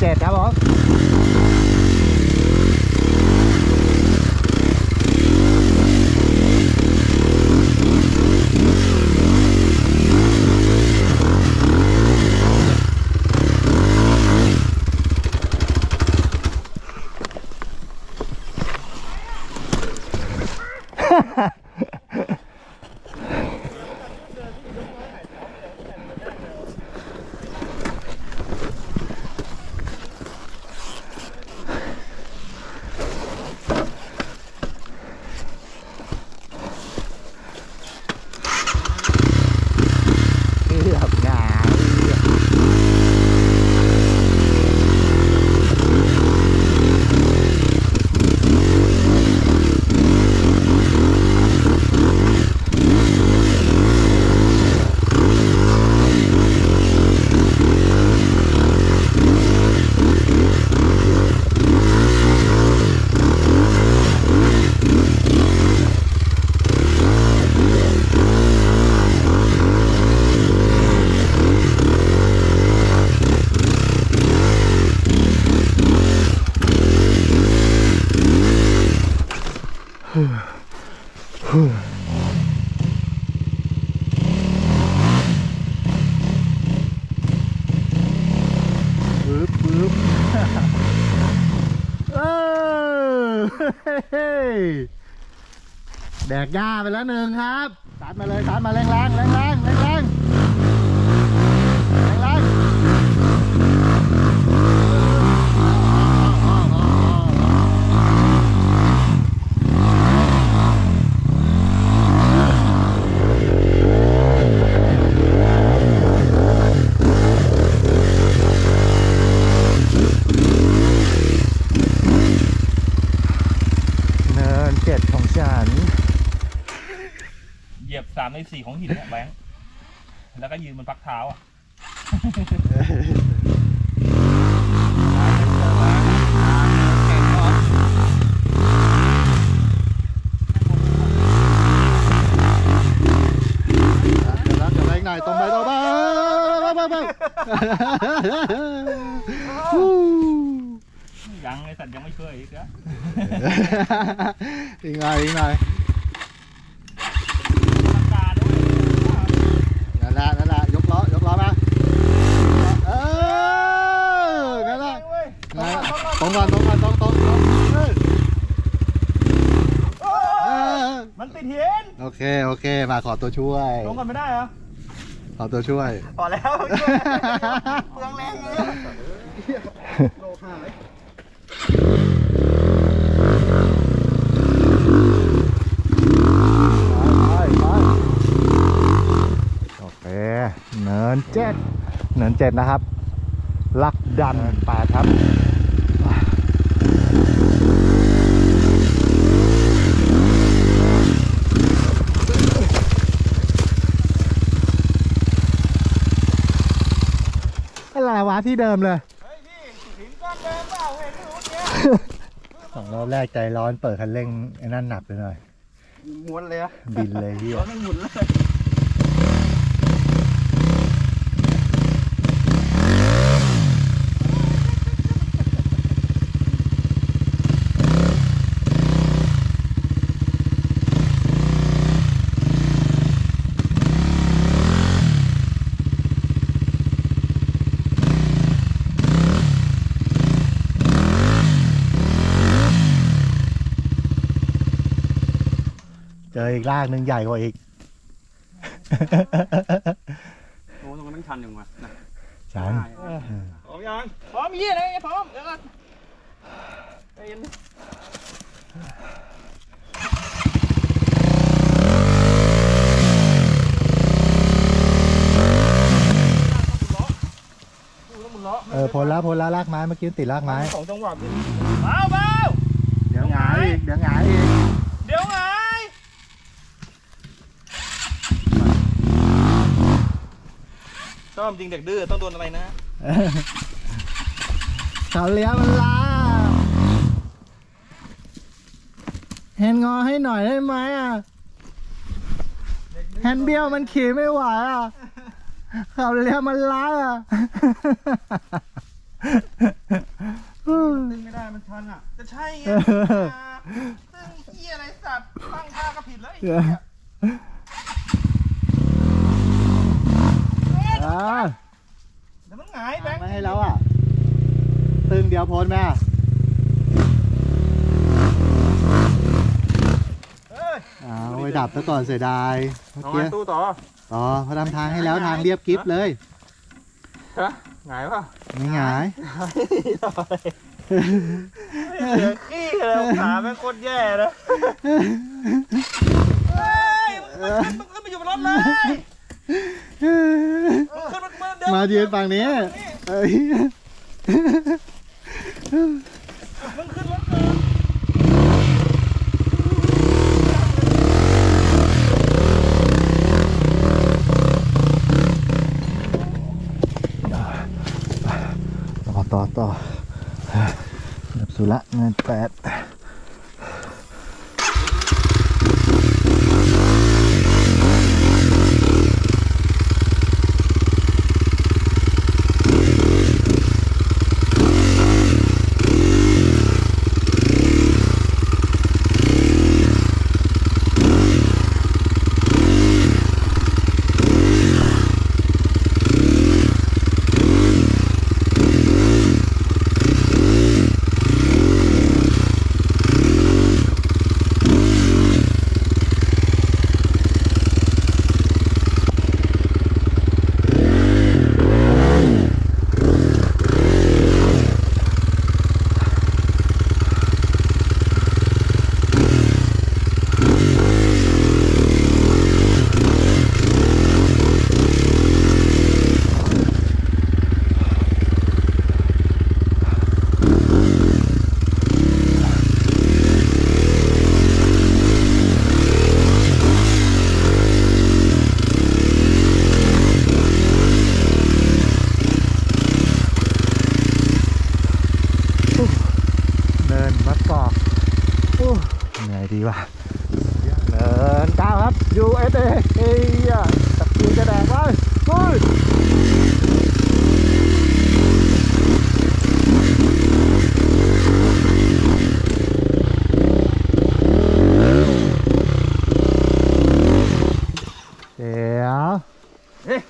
เจ็ดครับผมเรียบง่ายปึ๊บปึ๊บ เอ แดกหญ้าไปแล้วหนึ่งครับตัดมาเลยตัดมาแรงแรงแรงแรงแรงเนินเจ็ดของฉัน เหยียบสามในสี่ของหินเนี่ยแบงค์แล้วก็ยืนบนพักเท้าอะ เดี๋ยวนะเดี๋ยวนะอีกหน่อยตรงไปตรงไปไปไปยังไอ้สัตว์ยังไม่ช่วยอีกนะ อีกหน่อยอีกหน่อย พักการด้วย นั่นแหละนั่นแหละยกล้อยกล้อมาเออนั่นแหละนั่นแหละตรงก่อนตรงก่อนตรงตรงตรงเออเออ มันติดหิน โอเคโอเค มาขอตัวช่วย ลงกันไม่ได้เหรอขอตัวช่วย พอแล้วเปลืองแรงเลยโลหาย ไปไปโอเคเนินเจ็ดเนินเจ็ดนะครับ ลักดันแปดครับ อะไรวะ ที่เดิมเลย เฮ้ยพี่หินก้อนเดิมเปล่าเห็นอยู่เนี้ยสองรอบแรกใจร้อนเปิดคันเร่งไอ้นั่นหนักไปหน่อย ม้วนเลยอะบินเลยที่รถมันหมุนเลย ออีกลากหนึ่งใหญ่กว่าอีกโอ้ตรงนั้นชันยังวะนะฉันพร้อมยังพร้อมยี่อะไรพร้อมเดี๋ยวก่อนใจเย็นดิเออพลละพลละลากไม้เมื่อกี้ติดลากไม้สองจังหวะดิเบาเบาเดี๋ยวหงายอีกเดี๋ยวหงายอีก เดี๋ยวไง ชอบจริงเด็กดื้อต้องโดนอะไรนะเขาเลี้ยวมันลาเห็นงอให้หน่อยได้ไหมอะแฮนด์เบี้ยวมันขี่ไม่ไหวอะเขาเลี้ยวมันล้าอะตึงไม่ได้มันชันอะจะใช่ไงตึงเหี้ยอะไรสัตว์ตั้งท่าก็ผิดแล้วไอ้เหี้ย อ่าเดี๋ยวมันหงายแบงค์ไม่ให้แล้วอะ ตึงเดียวพ้นไหมอะเอ้ยอ้าวไปดับซะก่อนเสียดายเมื่อเอากี้ไงตู้ต่อต่อเขาทำทางให้แล้วทางเรียบกริฟเลยฮะหงายป่ะไม่หงายเสียขี้เลยขาแม่งโคตรแย่นะเฮ้ยมึงขึ้นมึงขึ้นมาอยู่บนรถเลยมึง ขึ้นมาเดินมายืนฝั่งนี้เอ้ยมึงขึ้นรถเลยต่อต่อต่อดับสุระเงินแปดเนินมัดศอกอู้เหนื่อยดีว่ะเนินเก้าครับ USA เฮียตะกี้จะแดงไว้เฮ้ยเดี๋ยว เฮ้ย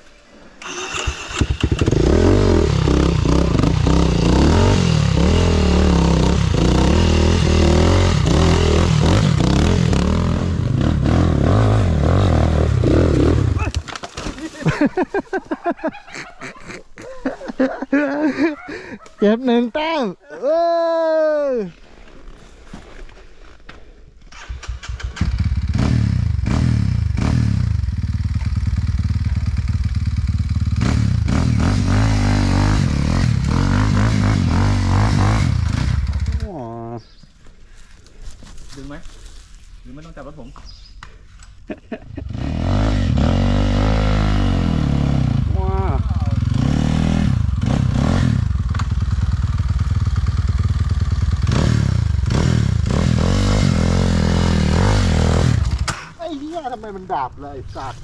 เก็บหนึ่งแต้มเออดึงไหมหรือไม่ต้องจับรถผม ว้าวไอ้เดาบเลยไอ้สัตว์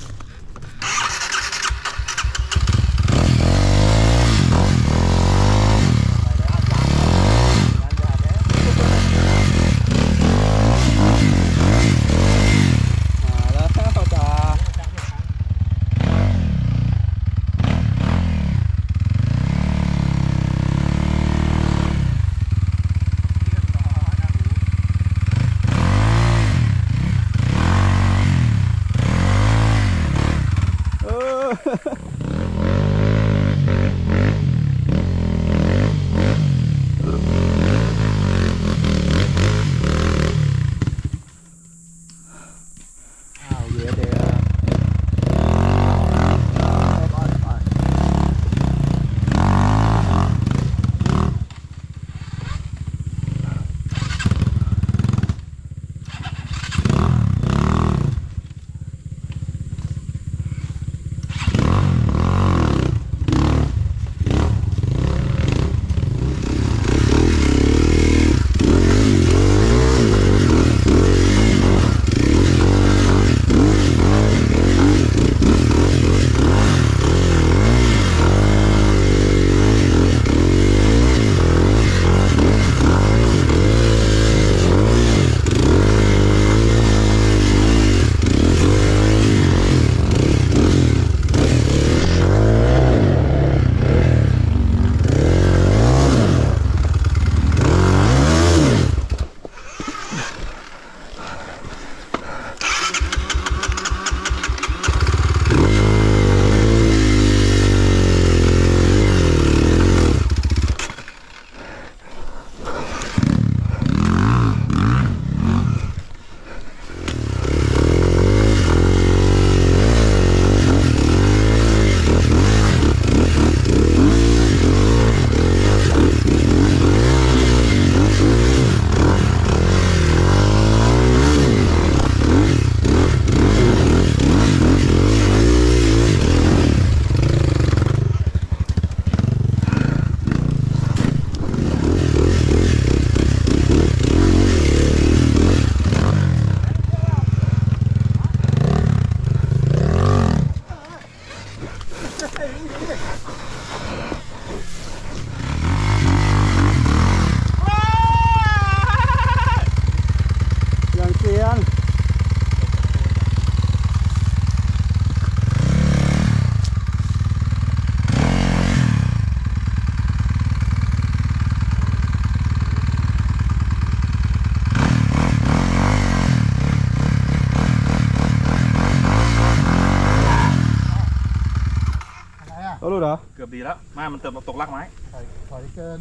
เหรอ เกือบดีแล้วมามันเติมตกลักไม้ถอยถอยเกิน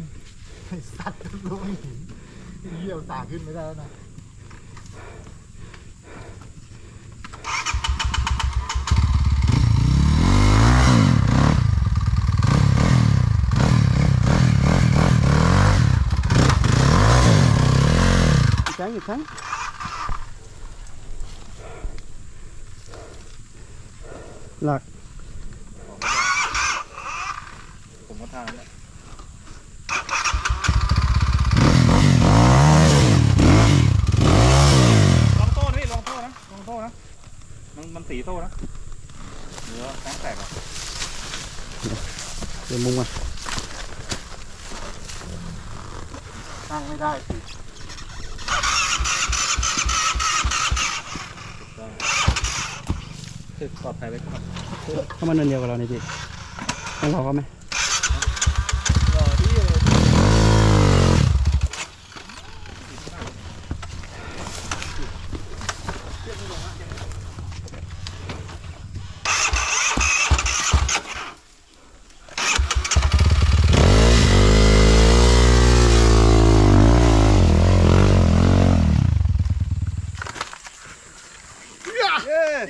ไอ้สัตว์ลูกหินเยี่ยวสาขึ้นไม่ได้แล้วนะอีกครั้งอีกครั้งหลัก ผมก็ทานแลองโต้นะพี่ลองโต้นะลองโต้นะมันมันสีโต้นะเนื้อแตงแตกอะเดี๋ยวมุมอะตั้งไม่ได้สิคือปลอดภัยไว้ก่อนเข้ามาเนินเดียวกับเราในพี่ให้เราเขาไหม รอที่เลย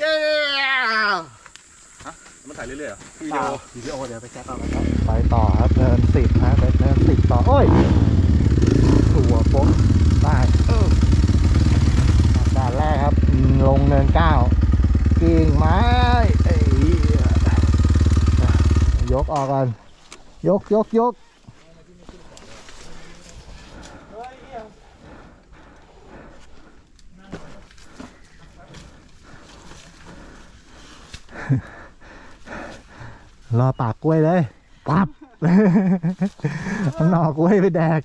เย้ มันถ่ายเรื่อยๆเหรอ วิดีโอวิดีโอเดี๋ยวไปแคปเอาครับ ไปต่อครับเนินสิบนะไปเนินสิบต่อ โอ้ยตัวโป๊ะได้ด่านแรกครับ ลงเนินเก้ากิ่งไม้ยกออกก่อนยกยกยกรอปากกล้วยเลยปั๊บ เอาหน่อกล้วยไปแดก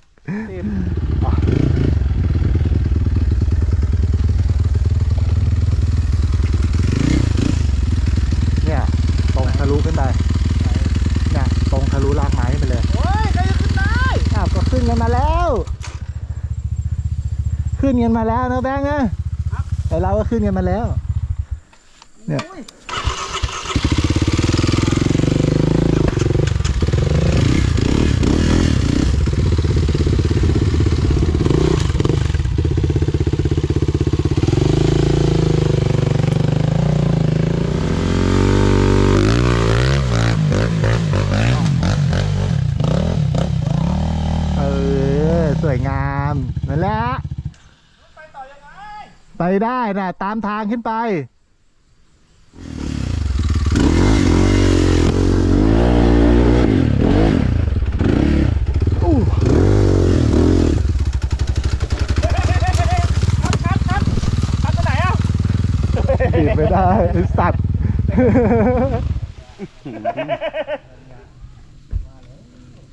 เนี่ยตรงทะลุขึ้นไปเนี่ยตรงทะลุรากไม้ขึ้นไปเลยโอ้ยใครจะขึ้นได้อ้าวก็ขึ้นกันมาแล้ว ขึ้นกันมาแล้วนะแบงค์นะแต่เราก็ขึ้นกันมาแล้ว เนี่ย เออ สวยงามนั่นแหละ ไปต่อยังไง ไปได้ นะตามทางขึ้นไปอู้คัดคัดคัดคัดไปไหนอะถีบไม่ได้ไอ้สัตว์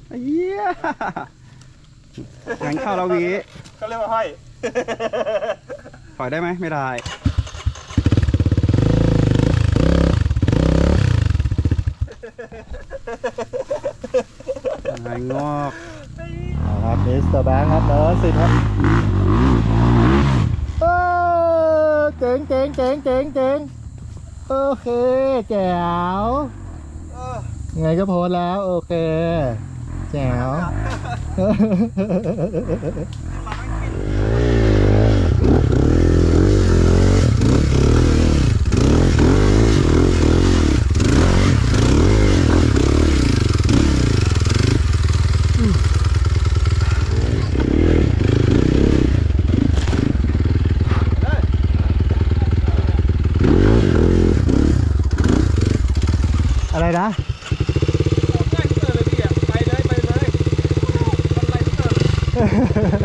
ไอ้เหี้ยงานเข้าเราวีก็เรียกว่าห้อย ถอยได้ไหมไม่ได้ไอ้งอกเอาครับมิสเตอร์แบงค์ครับเนิร์สิครับเออเจ๋งเจ๋งเจ๋งเจ๋งเจ๋งโอเคแจ๋วยังไงก็โพสแล้ว โอเค แจ๋ว นะง่ายที่สุดเลยพี่อะไปเลยไปเล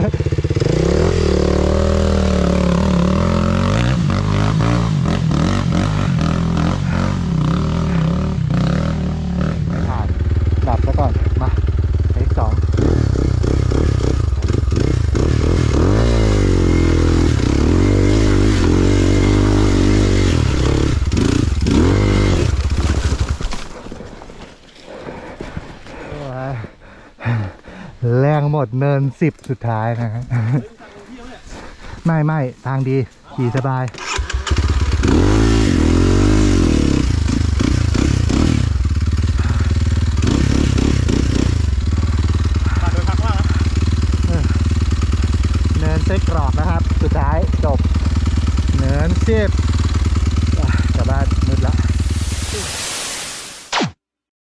ย แรงหมดเนินสิบสุดท้ายนะฮะไม่ไม่ทางดีขี่สบาย เนินเซ็กรอกนะครับ สุดท้ายจบ เนินสิบ